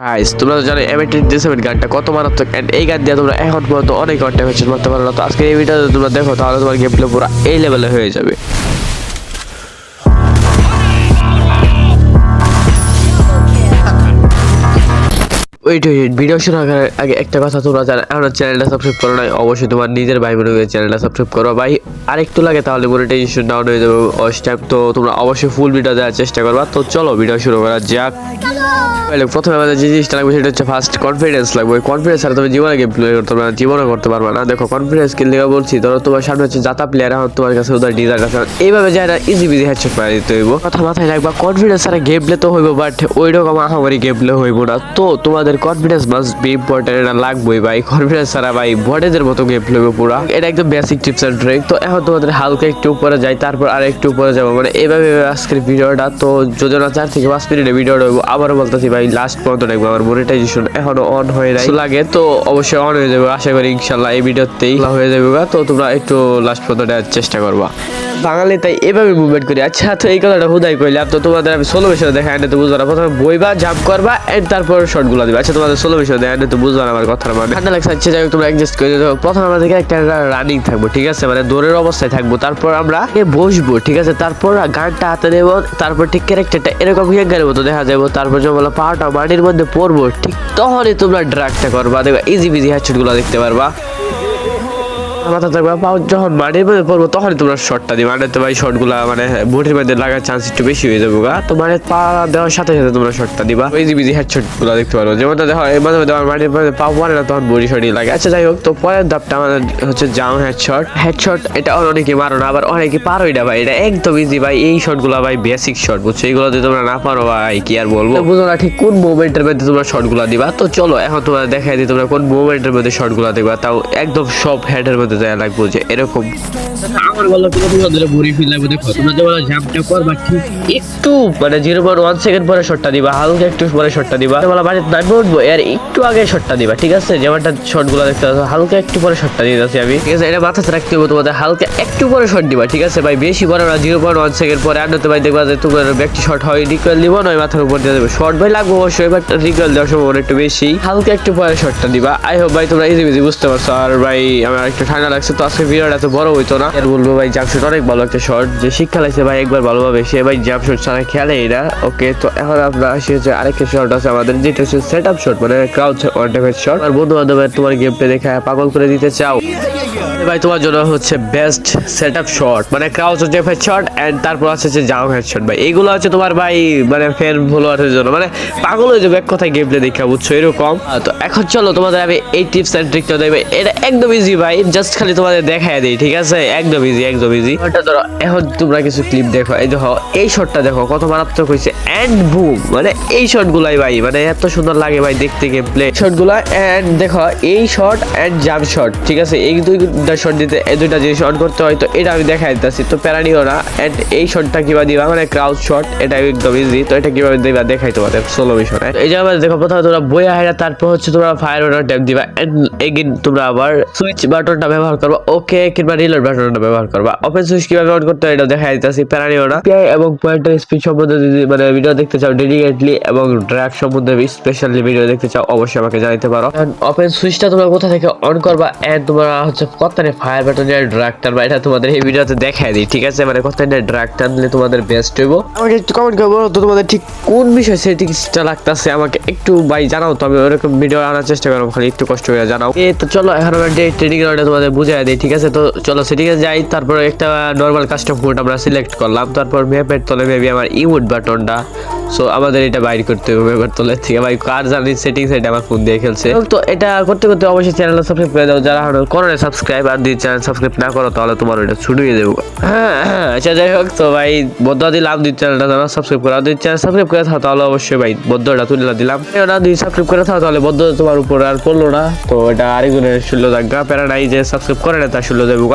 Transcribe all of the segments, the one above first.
Guys তোমরা তো জানো এম এইটিন সেভেন গানটা কত মারাত্মক অ্যান্ড এই গান দিয়ে তোমরা এখন পর্যন্ত অনেক ম্যাচেস মারতে পারো না তো আজকে এই ভিডিওতে তোমরা দেখো, তাহলে তোমার গেম পুরো এই লেভেলে হয়ে যাবে। ওয়েট ওয়েট ভিডিও শুরু করার আগে একটা কথা তোমরা জানো, এখন চ্যানেলটা সাবস্ক্রাইব করো না অবশ্যই তোমার নিজের ভাই বোনের চ্যানেলটা সাবস্ক্রাইব করো। ভাই, আরেকটু লাগে তাহলে মনিটাইজেশন ডাউন হয়ে যাবে টাইম তো তোমরা অবশ্যই ফুল ভিডিও দেওয়ার চেষ্টা করবা। তো চলো ভিডিও শুরু করা যাক। প্রথমে আমাদের যে জিনিসটা লাগবে, সেটা হচ্ছে ফার্স্ট কনফিডেন্স লাগবে। ওই কনফিডেন্স আর তুমি জীবনে গেম প্লে করতে পারবে না জীবনে করতে পারবে না। দেখো কনফিডেন্স কিনলে বলছি, ধরো তোমার সামনে হচ্ছে জাতা প্লেয়ার এখন তোমার কাছে ওদের ডিজাইন আছে। এইভাবে যায় না ইজি বিজি হেডশট মারা দিতে হইব। কথা মাথায় রাখবা কনফিডেন্স আর গেম প্লে তো হইব বাট ওই রকম আহামারি গেম প্লে হইব না। তো তোমাদের কনফিডেন্স মাস্ট বি ইম্পর্টেন্ট এটা লাগবেই ভাই। কনফিডেন্স ছাড়া ভাই বডেদের মতো গেম হইব পুরা। এটা একদম বেসিক টিপস এন্ড ট্রিক তো এখন তোমাদের হালকা একটু উপরে যাই তারপর আর একটু উপরে যাব। মানে এইভাবে আজকের ভিডিওটা তো যদি না চার থেকে পাঁচ মিনিটের ভিডিওটা হইব আবারও বলতেছি ভাই লাস্ট পর্যন্ত দেখব আমার মনিটাইজেশন এখনও অন হয়ে নাই। লাগে তো অবশ্যই অন হয়ে যাবে আশা করি ইনশাল্লাহ এই ভিডিওতেই হয়ে যাবে। তো তোমরা একটু লাস্ট পর্যন্ত দেওয়ার চেষ্টা করবা। বাঙালি তাই এভাবে মুভমেন্ট করি। আচ্ছা তো এই কথাটা হুদাই কইলাম তো তোমাদের আমি ষোলো বিষয় দেখা এনে তো বুঝব না। প্রথমে বইবা জাম্প করবা এন্ড তারপর শর্টগুলো দিবা। আচ্ছা তোমাদের ষোলো বিষয় দেয় তো বুঝব আমার কথার মানে। ঠান্ডা লাগছে আচ্ছা যাই হোক, তোমরা অ্যাডজাস্ট করে দেবো প্রথম আমরা থেকে একটা রানিং থাকব, ঠিক আছে? মানে দৌড়ের অবস্থায় থাকব। তারপর আমরা বসবো, ঠিক আছে? তারপর গানটা হাতে দেবো তারপর ঠিক ক্যারেক্টারটা এরকম হিয়াঙ্গারের মতো দেখা যাব। তারপর যখন বলো পাহাড়টা মাটির মধ্যে পড়ব, ঠিক তখনই তোমরা ড্রাগটা করবা। দেখবা ইজি বিজি হ্যাডশটগুলো দেখতে পারবা। মাথা পাও যখন মধ্যে পড়ব তখনই তোমরা দিবে। মানে তো ভাই মানে মধ্যে লাগার চান্স একটু বেশি হয়ে যাবে গা। তো মানে পা দেওয়ার সাথে সাথে তোমরা দিবা। গুলো দেখতে পারো। যেমন দেখো মাঝে মধ্যে মধ্যে না, তখন বডি লাগে। আচ্ছা যাই হোক, তো পরের ধাপটা আমাদের হচ্ছে জাম এটা অনেকে মারো না, আবার অনেকে পারোই না ভাই। এটা একদম ইজি ভাই। এই শটগুলো ভাই বেসিক শট বুঝছ? এইগুলো যদি তোমরা না পারো ভাই, কি আর বলব? বুঝো না ঠিক কোন মুভমেন্টের মধ্যে তোমরা শটগুলো দিবা। তো চলো, এখন তোমরা দেখাই দিই তোমরা কোন মুভমেন্টের মধ্যে শটগুলো দিবা তাও একদম সব হেডের মধ্যে দেয়া লাগবে যে এরকম। আমার বলো তুমি তোমাদের বুড়ি ফিল লাগবে দেখো তোমরা যে বলো করবা ঠিক একটু মানে জিরো পয়েন্ট ওয়ান সেকেন্ড পরে শটটা দিবা হালকা একটু পরে শটটা দিবা। বলা বাড়িতে নামবে উঠবো এর একটু আগে শটটা দিবা ঠিক আছে? যেমনটা শটগুলো দেখতে পাচ্ছ হালকা একটু পরে শটটা দিয়ে যাচ্ছি আমি। ঠিক আছে এটা মাথাতে রাখতে হবে তোমাদের হালকা একটু পরে শট দিবা ঠিক আছে? ভাই বেশি পরে না জিরো পয়েন্ট ওয়ান সেকেন্ড পরে। আর ভাই দেখবা যে তোমার ব্যক্তি শট হয় রিকোয়েল দিব নয় মাথার উপর দিয়ে দেবে। শর্ট ভাই লাগবে অবশ্যই বাট রিকোয়েল দেওয়ার সময় একটু বেশি। হালকা একটু পরে শটটা দিবা। আই হোপ ভাই তোমরা ইজি বুঝতে পারছ। আর ভাই আমার একটু ঠান্ডা লাগছে, তো আজকে ভিডিওটা এত বড় হইতো না। এর বলব ভাই জাম্প শট অনেক ভালো একটা শট যে শিক্ষা লাগছে ভাই, একবার ভালোভাবে সে ভাই জাম্প শট ছাড়া খেলেই না ওকে তো এখন আমরা আসি হচ্ছে আরেকটা শট আছে আমাদের, যেটা হচ্ছে সেট আপ শট মানে ক্রাউড ওয়ান শট আর বন্ধু বান্ধবের তোমার গেম প্লে দেখে পাগল করে দিতে চাও। ভাই, তোমার জন্য হচ্ছে বেস্ট সেট আপ শট মানে ক্রাউচ হচ্ছে শট এন্ড তারপর আছে যে জাও হেডশট ভাই। এইগুলো হচ্ছে তোমার ভাই মানে ফ্যান ফলোয়ারের জন্য মানে পাগল হয়ে যাবে এক কথায় গেম প্লে দেখা, বুঝছ? এরকম। তো এখন চলো, তোমাদের আমি এই টিপস এন্ড ট্রিকটা দেবে এটা একদম ইজি ভাই। জাস্ট খালি তোমাদের দেখায় দিই, ঠিক আছে? একদম ইজি একদম ইজি ওটা ধরো, এখন তোমরা কিছু ক্লিপ দেখো। এই দেখো, এই শটটা দেখো, কত মারাত্মক হয়েছে। এন্ড বুম মানে এই শটগুলাই ভাই মানে এত সুন্দর লাগে ভাই দেখতে গেম প্লে শটগুলা এন্ড দেখো, এই শট এন্ড জাম্প শট ঠিক আছে? এই দুইটা শট দিতে, এই দুইটা জিনিস অন করতে হয়, তো এটা আমি দেখাই দিতেছি। তো প্যারানিও না এন্ড এই শটটা কীভাবে দিবা মানে ক্রাউড শট এটা একদম ইজি তো এটা কীভাবে দিবা, দেখাই তোমাদের সোলো মিশনে এই যে আবার দেখো, প্রথমে তোমরা বইয়া হেরা, তারপর হচ্ছে তোমরা ফায়ার ওয়াটার ট্যাপ দিবা। এন্ড এগেইন তোমরা আবার সুইচ বাটনটা ব্যবহার করবা? ওকে কিংবা রিলোড বাটনটা ব্যবহার করবা। ওপেন সুইচ কীভাবে অন করতে হয় এটা দেখাই দিতেছি। প্যারানিও না PI এবং পয়েন্টার স্পিড সম্বন্ধে যদি মানে ভিডিও দেখতে চাও ডেডিকেটলি এবং ড্র্যাগ সম্বন্ধে স্পেশালি ভিডিও দেখতে চাও, অবশ্যই আমাকে জানাতে পারো। ওপেন সুইচটা তোমরা কোথা থেকে অন করবা এন্ড তোমরা হচ্ছে কতনে ফায়ার বাটন এর ড্র্যাগ টানবা এটা তোমাদের এই ভিডিওতে দেখাই দিই, ঠিক আছে? মানে কতনে ড্র্যাগ টানলে তোমাদের বেস্ট হইব। আমাকে একটু কমেন্ট করে বলো তো তোমাদের ঠিক কোন বিষয় সেটিংসটা লাগতেছে? আমাকে একটু ভাই জানাও তো, আমি ওরকম ভিডিও আনার চেষ্টা করব, খালি একটু কষ্ট করে জানাও। এ তো চলো, এখন যে ট্রেনিং গ্রাউন্ডে তোমাদের বুঝাই দিই ঠিক আছে? তো চলো সেটিংয়ে যাই তারপর একটা নর্মাল কাস্টম কোড আমরা সিলেক্ট করলাম তারপর ম্যাপের তলে মেবি আমার ইউড বাটনটা সো আমাদের এটা বাইর করতে হবে ম্যাপের তলে থেকে। ভাই কার জানি সেটিংস এটা আমার ফোন দিয়ে খেলছে? তো এটা করতে করতে অবশ্যই চ্যানেলটা সাবস্ক্রাইব করে দাও। যারা করো না সাবস্ক্রাইব আর যদি চ্যানেল সাবস্ক্রাইব না করো তাহলে তোমার ওটা ছুটিয়ে দেবো। হ্যাঁ হ্যাঁ আচ্ছা যাই হোক তো ভাই বদ্ধ দিলাম দুই চ্যানেলটা যারা সাবস্ক্রাইব করা। দুই চ্যানেল সাবস্ক্রাইব করে থাকো তাহলে অবশ্যই ভাই বদ্ধটা তুলে দিলাম। ওটা দুই সাবস্ক্রাইব করে থাকো তাহলে বদ্ধ তোমার উপর আর পড়ল না। তো এটা আরেকজনের শুনলো থাকবে প্যারা নাই যে সাবস্ক্রাইব করে না তার শুনলো দেবো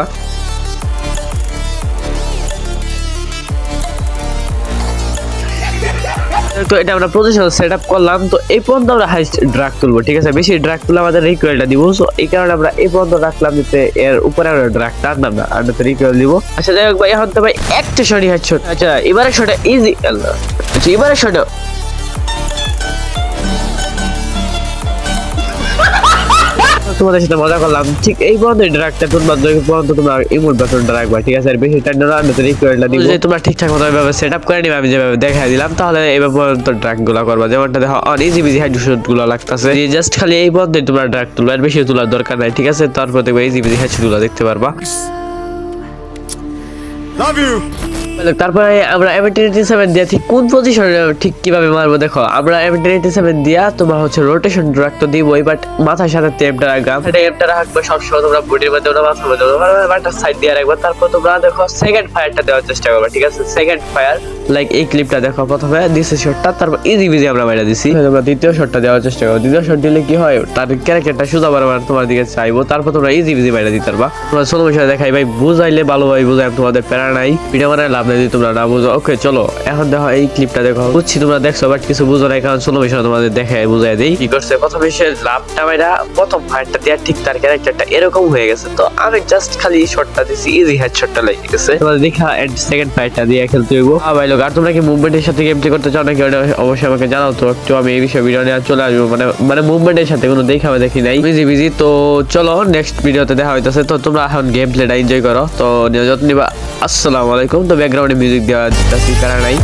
তো এটা আমরা প্রতিশোধ সেট আপ করলাম, তো এই পর্যন্ত আমরা হাইস্ট ড্রাগ তুলবো, ঠিক আছে? বেশি ড্রাগ তুলে আমাদের রিকোয়েলটা দিব। সো এই কারণে আমরা এই পর্যন্ত রাখলাম যাতে এর উপরে আমরা ড্রাগ টানলাম না, আর রিকোয়েল দিব। আচ্ছা যাই হোক ভাই, এখন তো ভাই একটা শটই হাত শট আচ্ছা এবারে শটটা ইজি আচ্ছা এবারে শট তোমাদের সাথে মজা করলাম। ঠিক এই পর্যন্ত ড্রাগটা তোমরা দুই পর্যন্ত তোমরা ইমোট বাটনটা রাখবা ঠিক আছে? আর বেশি টাইম না আমি তো রিকোয়েস্টটা দিব। যে তোমরা ঠিকঠাক মতো এভাবে সেট আপ করে নিবে আমি যেভাবে দেখাই দিলাম তাহলে এইভাবে পর্যন্ত ড্রাগগুলো করবা। যেমনটা দেখো অন ইজি বিজি হেডশটগুলো লাগতেছে। জাস্ট খালি এই পর্যন্ত তোমরা ড্রাগ তুলবা আর বেশি তোলার দরকার নাই ঠিক আছে? তারপর দেখবে ইজি বিজি হেডশটগুলো দেখতে পারবা। Love you. তারপরে আমরা সেভেন ঠিক কোন পজিশনে ঠিক কীভাবে মারবো দেখো, আমরা সেভেন দিয়া তোমার হচ্ছে রোটেশন দিবই বাট মাথার সাথে টেপটা এটা এমটা রাখবে সবসময় তোমরা বডির মধ্যে ওটা মাথার মধ্যে সাইড দিয়ে রাখবে, তারপর তোমরা দেখো সেকেন্ড ফায়ারটা দেওয়ার চেষ্টা ঠিক আছে? সেকেন্ড ফায়ার লাইক এই ক্লিপটা দেখো, প্রথমে দিছে শটটা তারপর ইজি বিজি আমরা মাইরা দিছি। তোমরা দ্বিতীয় শটটা দেওয়ার চেষ্টা করো। দ্বিতীয় শট দিলে কি হয়, তার ক্যারেক্টারটা সোজা বারবার তোমার দিকে চাইব, তারপর তোমরা ইজি বিজি মাইরা দিতে পারবা। তোমরা ষোলো বিষয় দেখাই, ভাই, বুঝাইলে ভালো ভাই বুঝাই তোমাদের প্যারা নাই। ভিডিও লাভ নাই যদি তোমরা না বুঝো, ওকে, চলো। এখন দেখো, এই ক্লিপটা দেখো। বুঝছি, তোমরা দেখছ বাট কিছু বুঝো নাই, কারণ ষোলো বিষয় তোমাদের দেখাই, বুঝাই দেই। কি করছে? প্রথম বিষয়ে লাভটা মাইরা প্রথম ফায়ারটা দেওয়ার ঠিক তার ক্যারেক্টারটা এরকম হয়ে গেছে। তো আমি জাস্ট খালি শটটা দিছি ইজি হেড শটটা লেগে গেছে। তোমাদের দেখা এন্ড সেকেন্ড ফায়ারটা দিয়ে খেলতে হইব। হ্যাঁ ভাই লোক, আর তোমরা কি মুভমেন্টের সাথে গেম প্লে করতে চাও নাকি অবশ্যই আমাকে জানাও তো। একটু আমি এই বিষয়ে ভিডিও নিয়ে চলে আসব। মানে মানে মুভমেন্টের সাথে কোনো দেখা আমি দেখি নাই। বিজি বিজি তো চলো নেক্সট ভিডিওতে দেখা হইতাছে। তো তোমরা এখন গেম প্লেটা এনজয় করো। তো নিয়ে যত্ন নিবা। আসসালামু আলাইকুম। তো ব্যাকগ্রাউন্ডে মিউজিক দেওয়া দিতেছি কারা নাই